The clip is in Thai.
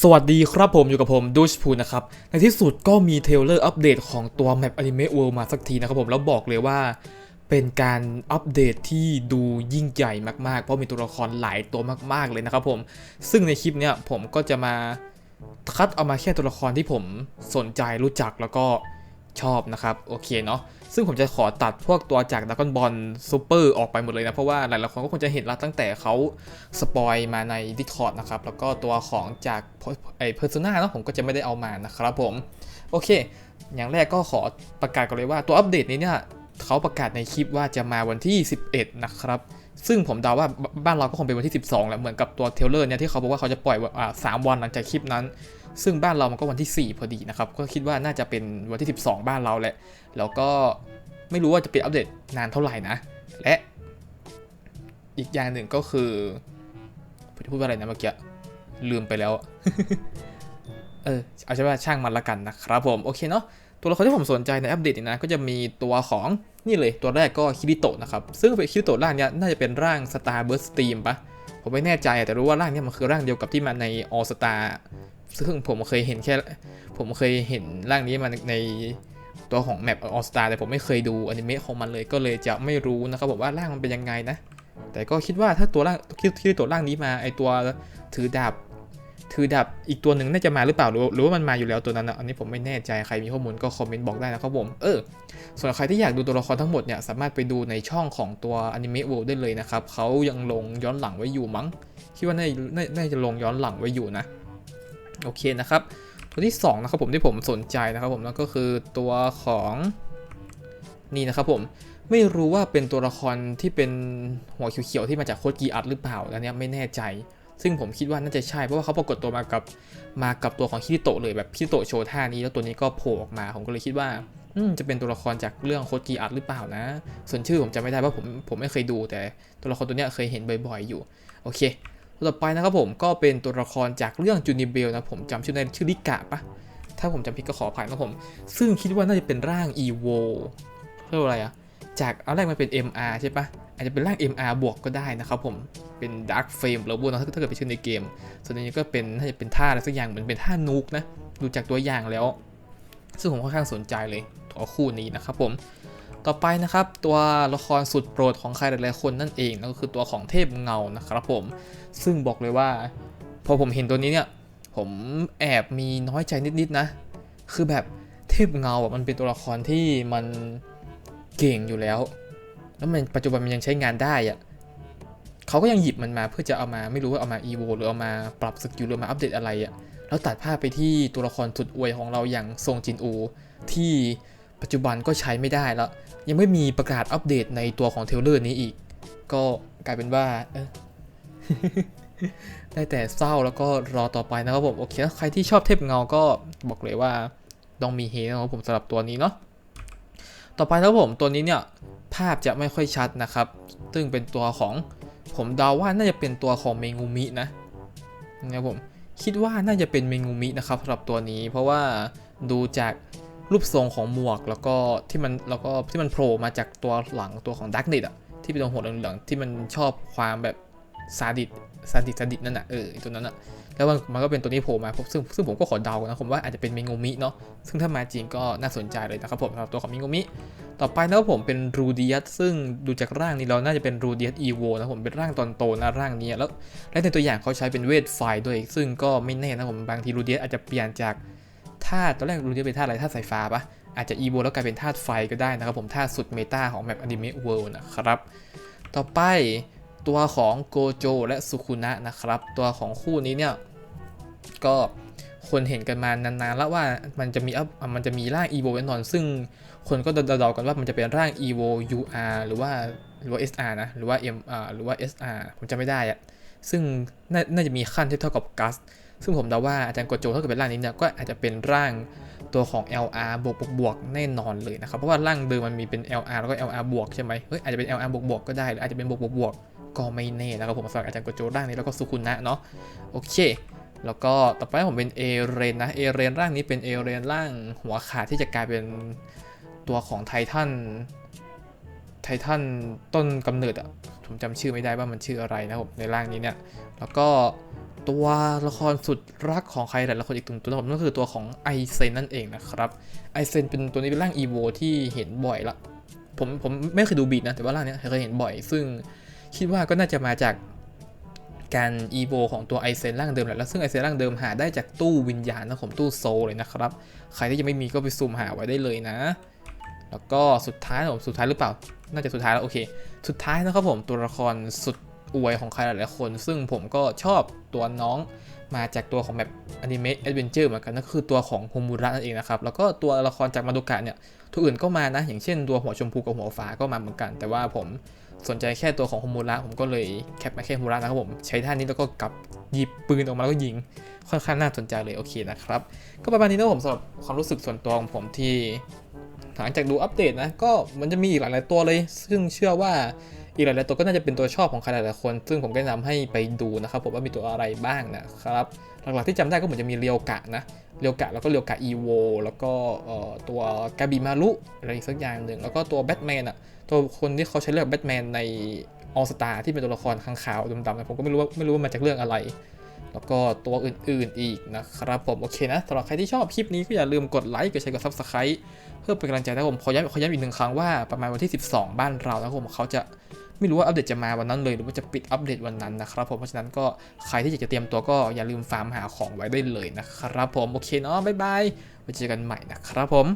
สวัสดีครับผมอยู่กับผมดูชพูนะครับ ในที่สุดก็มีเทลเลอร์อัปเดตของตัวแมปอนิเมะเวิลด์มาสักทีนะครับผม แล้วบอกเลยว่าเป็นการอัปเดตที่ดูยิ่งใหญ่มากๆ เพราะมีตัวละครหลายตัวมากๆเลยนะครับผม ซึ่งในคลิปเนี้ยผมก็จะมาคัดเอามาแค่ตัวละครที่ผมสนใจรู้จักแล้วก็ ชอบนะครับ โอเคเนาะซึ่งผมจะขอตัดพวกตัวจากดัก o n บอลซูเปอร์ออกไปหมดเลยนะ เพราะว่าหลายๆคนก็คงจะเห็นแล้วตั้งแต่เขาสปอยมาใน Discord นะครับ แล้วก็ตัวของจากไอเพอร์ซนาเนาะผมก็จะไม่ได้เอามานะครับผม โอเค อย่างแรกก็ขอประกาศก่อนเลยว่าตัวอัปเดตนี้เนี่ยเขาประกาศในคลิปว่าจะมาวันที่ 11 นะครับ ซึ่งผมเดาว่าบ้านเราก็คงเป็นวันที่ 12แหละเหมือนกับตัวเทลเลอร์เนี่ยที่เขาบอกว่าเขาจะปล่อยอ่าสามวันหลังจากคลิปนั้น ซึ่งบ้านเรามันก็วันที่ 4 พอดีนะครับ ก็คิดว่าน่าจะเป็นวันที่ 12 บ้านเราแหละ แล้วก็ไม่รู้ว่าจะเป็นอัปเดตนานเท่าไหร่นะ และอีกอย่างหนึ่งก็คือพูดว่าอะไรนะเมื่อกี้ลืมไปแล้ว เออเอาใช่ว่าช่างมันละกันนะครับผม โอเคเนาะตัวละครที่ผมสนใจในอัปเดตนี้นะก็จะมีตัวของนี่เลยตัวแรกก็คิริโตะนะครับ ซึ่งเป็นคิริโตะร่างเนี้ยน่าจะเป็นร่าง Star Burst Steam ปะผมไม่แน่ใจแต่รู้ว่าร่างเนี้ยมันคือร่างเดียวกับที่มาใน All Star ซึ่งผมเคยเห็นแค่ ผมเคยเห็นร่างนี้มาในตัวของแมปออสตาแต่ผมไม่เคยดูอนิเมะของมันเลยก็เลยจะไม่รู้นะครับผมว่าร่างมันเป็นยังไงนะ แต่ก็คิดว่าถ้าตัวร่างที่ที่ตัวร่างนี้มาไอตัวถือดาบถือดาบอีกตัวหนึ่งน่าจะมาหรือเปล่าหรือหรือว่ามันมาอยู่แล้วตัวนั้นนะอันนี้ผมไม่แน่ใจใครมีข้อมูลก็คอมเมนต์บอกได้นะครับผมเออส่วนใครที่อยากดูตัวละครทั้งหมดเนี่ยสามารถไปดูในช่องของตัวอนิเมะ World ได้เลยนะครับเขายังลงย้อนหลังไว้อยู่มั้งคิดว่าน่าน่าจะลงย้อนหลังไว้อยู่นะ โอเคนะครับ ตัวที่2นะครับผมที่ผมสนใจนะครับผมนั่นก็คือตัวของนี่นะครับผมไม่รู้ว่าเป็นตัวละครที่เป็นหัวเขียวๆที่มาจากโคดกีอัดหรือเปล่าอันเนี้ยไม่แน่ใจ ซึ่งผมคิดว่าน่าจะใช่เพราะว่าเขาปรากฏตัวมากับมากับตัวของคิริโตะเลยแบบคิริโตะโชว์ท่านี้แล้วตัวนี้ก็โผล่ออกมาผมก็เลยคิดว่าจะเป็นตัวละครจากเรื่องโคดกีอัดหรือเปล่านะ ส่วนชื่อผมจำไม่ได้เพราะผมผมไม่เคยดูแต่ตัวละครตัวเนี้ยเคยเห็นบ่อยๆอยู่ โอเค ตัวต่อไปนะครับผมก็เป็นตัวละครจากเรื่องจูนิเบลนะผมจำชื่อได้ชื่อลิกะปะถ้าผมจำผิดก็ขออภัยนะผม ซึ่งคิดว่าน่าจะเป็นร่าง EVO เรียกว่าอะไรอะจากเอาแรกมันเป็น MR ใช่ปะอาจจะเป็นร่าง MR บวกก็ได้นะครับผมเป็น Dark Flame หรือว่าถ้าถ้าเกิดเป็นชื่อในเกม ส่วนนี้ก็เป็นน่าจะเป็นท่าอะไรสักอย่างเหมือนเป็นท่านูกนะดูจากตัวอย่างแล้ว ซึ่งผมค่อนข้างสนใจเลยตัวคู่นี้นะครับผม ต่อไปนะครับ ตัวละครสุดโปรดของใครหลายๆคนนั่นเองนั่นก็คือตัวของเทพเงานะครับผม ซึ่งบอกเลยว่า พอผมเห็นตัวนี้เนี่ย ผมแอบมีน้อยใจนิดๆนะ คือแบบเทพเงาอะมันเป็นตัวละครที่มันเก่งอยู่แล้ว แล้วมันปัจจุบันมันยังใช้งานได้อะเขาก็ยังหยิบมันมาเพื่อจะเอามาไม่รู้ว่าเอามาอีโวหรือเอามาปรับสกิลหรือมาอัปเดตอะไรอะแล้วตัดภาพไปที่ตัวละครสุดอวยของเราอย่างทรงจินอูที่ปัจจุบันก็ใช้ไม่ได้แล้ว ยังไม่มีประกาศอัปเดตในตัวของเทลเลอร์นี้อีก ก็กลายเป็นว่าได้แต่เศร้าแล้วก็รอต่อไปนะครับผมโอเคใครที่ชอบเทพเงาก็บอกเลยว่าต้องมีเฮนะครับผมสำหรับตัวนี้เนาะต่อไปนะครับผมตัวนี้เนี่ยภาพจะไม่ค่อยชัดนะครับ ซึ่งเป็นตัวของผมเดาว่าน่าจะเป็นตัวของเมงูมินะนะครับผมคิดว่าน่าจะเป็นเมงูมินะครับสำหรับตัวนี้ เพราะว่าดูจาก รูปทรงของหมวกแล้วก็ที่มันแล้วก็ที่มันโผล่มาจากตัวหลังตัวของดักน็ตอะที่เป็นตัวหัวเหลืองๆที่มันชอบความแบบซาดิสซาดิสซาดิสนั่นน่ะเออตัวนั้นน่ะแล้วมันมันก็เป็นตัวนี้โผล่มาซึ่งซึ่งผมก็ขอเดานะผมว่าอาจจะเป็นเมงูมิเนาะซึ่งถ้ามาจริงก็น่าสนใจเลยนะครับผมสำหรับตัวของเมงูมิต่อไปนะครับผมเป็นรูดิยัสซึ่งดูจากร่างนี้เราน่าจะเป็นรูดิยัสอีโวนะผมเป็นร่างตอนโตนะร่างนี้แล้วและในตัวอย่างเขาใช้เป็นเวทไฟด้วย ซึ่งก็ไม่แน่นะผมบางทีรูดิยัสอาจจะเปลี่ยนจาก ธาตุตอนแรกรูดิยัสเป็นธาตุอะไรธาตุสายฟ้าปะอาจจะอีโวแล้วกลายเป็นธาตุไฟก็ได้นะครับผมธาตุสุดเมตาของแมปอนิเมะเวิลด์นะครับ ต่อไปตัวของโกโจและสุคุนะนะครับ ตัวของคู่นี้เนี่ย ก็คนเห็นกันมานานๆแล้วว่ามันจะมีอัพมันจะมีร่าง EVO แน่นอน ซึ่งคนก็เดาๆกันว่ามันจะเป็นร่าง EVO UR หรือว่าหรือว่า SR นะหรือว่า MR หรือว่า SR ผมจำไม่ได้อะซึ่งน,น่าจะมีขั้นที่เท่ากับกัส ซึ่งผมเดาว่าอาจารย์โกโจถ้าเกิดเป็นร่างนี้เนี่ยก็อาจจะเป็นร่างตัวของ LR บวกบวกบวกแน่นอนเลยนะครับ เพราะว่าร่างเดิมมันมีเป็น LR แล้วก็ LR บวกใช่ไหมเฮ้ยอาจจะเป็น LR บวกบวกก็ได้หรืออาจจะเป็นบวกบวกบวกก็ไม่แน่นะครับผมสำหรับอาจารย์โกโจร่างนี้แล้วก็สุคุนะเนาะโอเค แล้วก็ต่อไปผมเป็นเอเรนนะเอเรนร่างนี้เป็นเอเรนร่างหัวขาดที่จะกลายเป็นตัวของไททันไททันต้นกำเนิดอะ ผมจำชื่อไม่ได้ว่ามันชื่ออะไรนะครับผมในร่างนี้เนี่ย แล้วก็ตัวละครสุดรักของใครหลายๆคนอีกตัวตัวนะครับนั่นก็คือตัวของไอเซนนั่นเองนะครับไอเซนเป็นตัวนี้เป็นร่างอีโวที่เห็นบ่อยละผมผมไม่เคยดูบีดนะแต่ว่าร่างนี้เคยเห็นบ่อย ซึ่งคิดว่าก็น่าจะมาจากการอีโวของตัวไอเซนร่างเดิมแหละแล้วซึ่งไอเซนร่างเดิมหาได้จากตู้วิญญาณนะผมตู้โซเลยนะครับ ใครที่ยังไม่มีก็ไปซูมหาไว้ได้เลยนะ แล้วก็สุดท้ายผมสุดท้ายหรือเปล่า น่าจะสุดท้ายแล้วโอเค สุดท้ายนะครับผมตัวละครสุดอวยของใครหลายๆคน ซึ่งผมก็ชอบตัวน้องมาจากตัวของแบบอนิเมะแอดเวนเจอร์เหมือนกันนั่นคือตัวของโฮมูระนั่นเองนะครับ แล้วก็ตัวละครจากมาดุกะเนี่ยตัวอื่นก็มานะ อย่างเช่นตัวหัวชมพูกับหัวฟ้าก็มาเหมือนกัน แต่ว่าผมสนใจแค่ตัวของโฮมูระผมก็เลยแคปมาแค่โฮมูระนะครับผม ใช้ท่านี้แล้วก็กลับหยิบปืนออกมาแล้วก็ยิง ค่อนข้างน่าสนใจเลยโอเคนะครับ ก็ประมาณนี้นะผมสำหรับความรู้สึกส่วนตัวของผมที่ หลังจากดูอัปเดตนะ ก็มันจะมีอีกหลาย ๆ ตัวเลย ซึ่งเชื่อว่าอีกหลาย ๆ ตัวก็น่าจะเป็นตัวชอบของใครหลาย ๆ คน ซึ่งผมก็แนะนำให้ไปดูนะครับผมว่ามีตัวอะไรบ้างนะครับ หลัก ๆ ที่จำได้ก็เหมือนจะมีเรียวกะนะ เรียวกะแล้วก็เรียวกะอีโวแล้วก็ตัวกาบิมารุอะไรอีกสักอย่างหนึ่ง แล้วก็ตัวแบทแมนอะตัวคนที่เขาใช้เลือกแบทแมนในออสตาที่เป็นตัวละครข้างขาวดำๆนะผมก็ไม่รู้ว่าไม่รู้ว่ามาจากเรื่องอะไร แล้วก็ตัวอื่นๆอีกนะครับผมโอเคนะสำหรับใครที่ชอบคลิปนี้ก็อย่าลืมกดไลค์กดแชร์กด subscribe เพื่อเป็นกำลังใจนะผมขอย้ำขอย้ำอีกหนึ่งครั้งว่าประมาณวันที่ 12 บ้านเรานะครับผมเขาจะไม่รู้ว่าอัปเดตจะมาวันนั้นเลยหรือว่าจะปิดอัปเดตวันนั้นนะครับผมเพราะฉะนั้นก็ใครที่อยากจะเตรียมตัวก็อย่าลืมฟาร์มหาของไว้ได้เลยนะครับผมโอเคเนาะบ๊ายบายไว้เจอกันใหม่นะครับผม